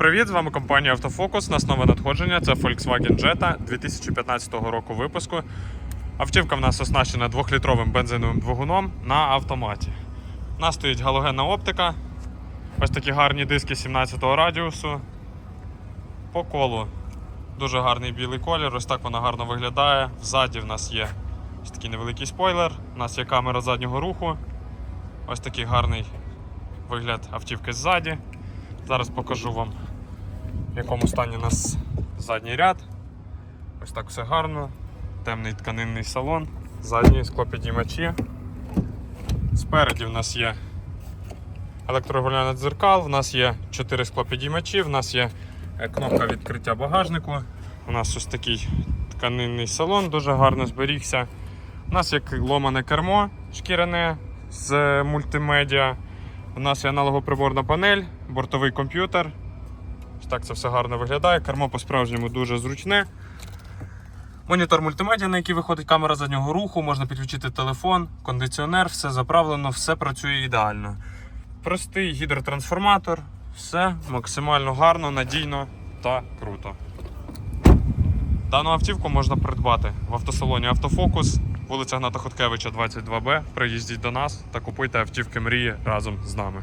Привіт, з вами компанія Автофокус. Нас нове надходження. Це Volkswagen Jetta 2015 року випуску. Автівка в нас оснащена 2-літровим бензиновим двигуном на автоматі. У нас стоїть галогенна оптика. Ось такі гарні диски 17 радіусу. По колу дуже гарний білий колір, ось так вона гарно виглядає. Ззаді в нас є ось такий невеликий спойлер, у нас є камера заднього руху. Ось такий гарний вигляд автівки ззаді. Зараз покажу вам, якому стані у нас задній ряд. Ось так все гарно. Темний тканинний салон, задні склопідіймачі. Спереді в нас є електрорегулювання дзеркал, в нас є 4 склопідіймачі, в нас є е, кнопка відкриття багажнику. У нас ось такий тканинний салон, дуже гарно зберігся. У нас є ломане кермо шкіряне з мультимедіа. У нас є аналогоприборна панель, бортовий комп'ютер. Так це все гарно виглядає. Кермо по-справжньому дуже зручне. Монітор мультимедіа, на який виходить камера заднього руху, можна підключити телефон, кондиціонер, все заправлено, все працює ідеально. Простий гідротрансформатор, все максимально гарно, надійно та круто. Дану автівку можна придбати в автосалоні Автофокус, вулиця Гната Хоткевича, 22Б. Приїздіть до нас та купуйте автівки мрії разом з нами.